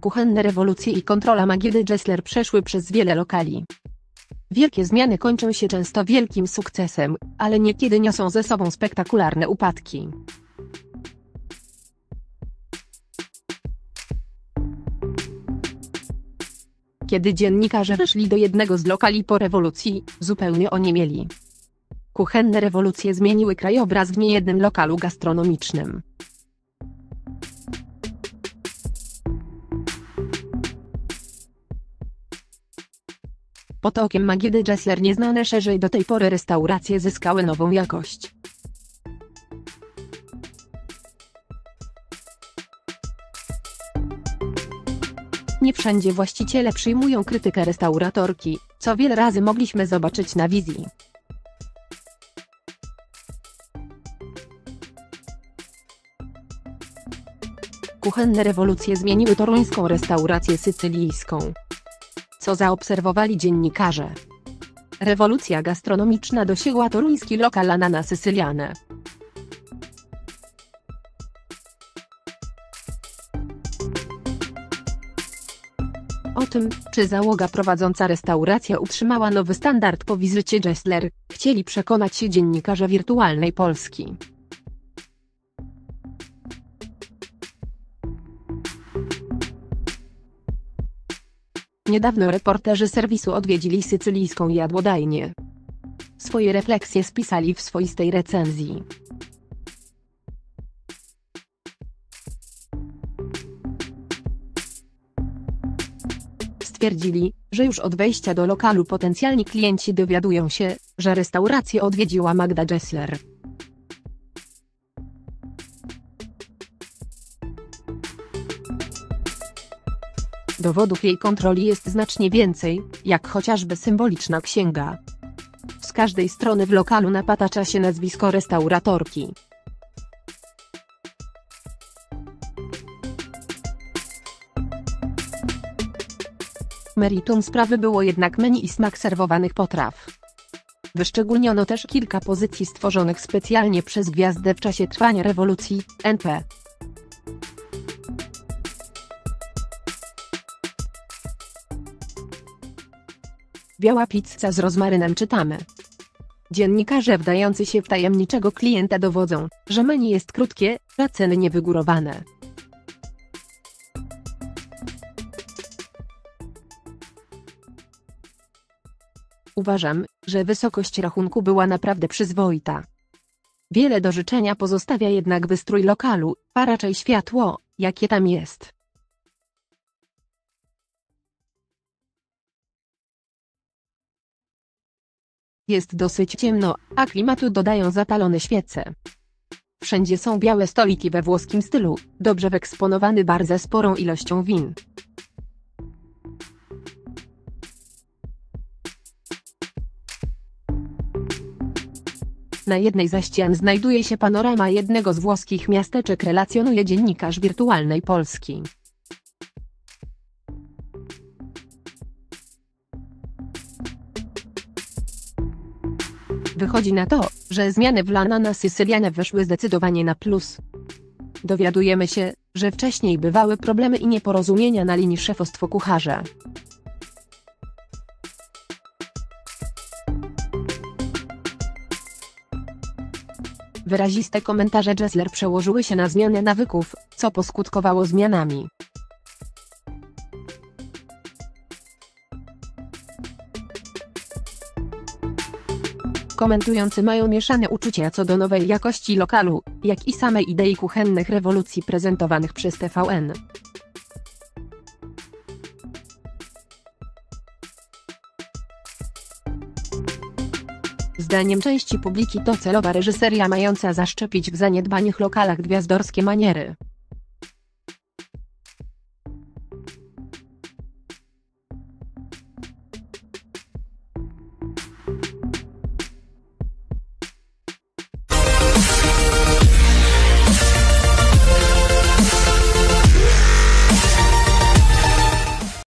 Kuchenne rewolucje i kontrola Magidy Gessler przeszły przez wiele lokali. Wielkie zmiany kończą się często wielkim sukcesem, ale niekiedy niosą ze sobą spektakularne upadki. Kiedy dziennikarze weszli do jednego z lokali po rewolucji, zupełnie oniemieli. Kuchenne rewolucje zmieniły krajobraz w niejednym lokalu gastronomicznym. Pod okiem Magidy Gessler nieznane szerzej do tej pory restauracje zyskały nową jakość. Nie wszędzie właściciele przyjmują krytykę restauratorki, co wiele razy mogliśmy zobaczyć na wizji. Kuchenne rewolucje zmieniły toruńską restaurację sycylijską. Co zaobserwowali dziennikarze? Rewolucja gastronomiczna dosięgła toruński lokal Anana Sycyliane. O tym, czy załoga prowadząca restaurację utrzymała nowy standard po wizycie Gessler, chcieli przekonać się dziennikarze wirtualnej Polski. Niedawno reporterzy serwisu odwiedzili sycylijską jadłodajnię. Swoje refleksje spisali w swoistej recenzji. Stwierdzili, że już od wejścia do lokalu potencjalni klienci dowiadują się, że restaurację odwiedziła Magda Gessler. Dowodów jej kontroli jest znacznie więcej, jak chociażby symboliczna księga. Z każdej strony w lokalu napatacza się nazwisko restauratorki. Meritum sprawy było jednak menu i smak serwowanych potraw. Wyszczególniono też kilka pozycji stworzonych specjalnie przez gwiazdę w czasie trwania rewolucji, NP. Biała pizza z rozmarynem czytamy. Dziennikarze wdający się w tajemniczego klienta dowodzą, że menu jest krótkie, a ceny niewygórowane. Uważam, że wysokość rachunku była naprawdę przyzwoita. Wiele do życzenia pozostawia jednak wystrój lokalu, a raczej światło, jakie tam jest. Jest dosyć ciemno, a klimatu dodają zapalone świece. Wszędzie są białe stoliki we włoskim stylu, dobrze wyeksponowany bar ze sporą ilością win. Na jednej ze ścian znajduje się panorama jednego z włoskich miasteczek relacjonuje dziennikarz wirtualnej Polski. Wychodzi na to, że zmiany w Lana na Sycylianę weszły zdecydowanie na plus. Dowiadujemy się, że wcześniej bywały problemy i nieporozumienia na linii szefostwo-kucharze. Wyraziste komentarze Gessler przełożyły się na zmianę nawyków, co poskutkowało zmianami. Komentujący mają mieszane uczucia co do nowej jakości lokalu, jak i samej idei kuchennych rewolucji prezentowanych przez TVN. Zdaniem części publiki to celowa reżyseria mająca zaszczepić w zaniedbanych lokalach gwiazdorskie maniery.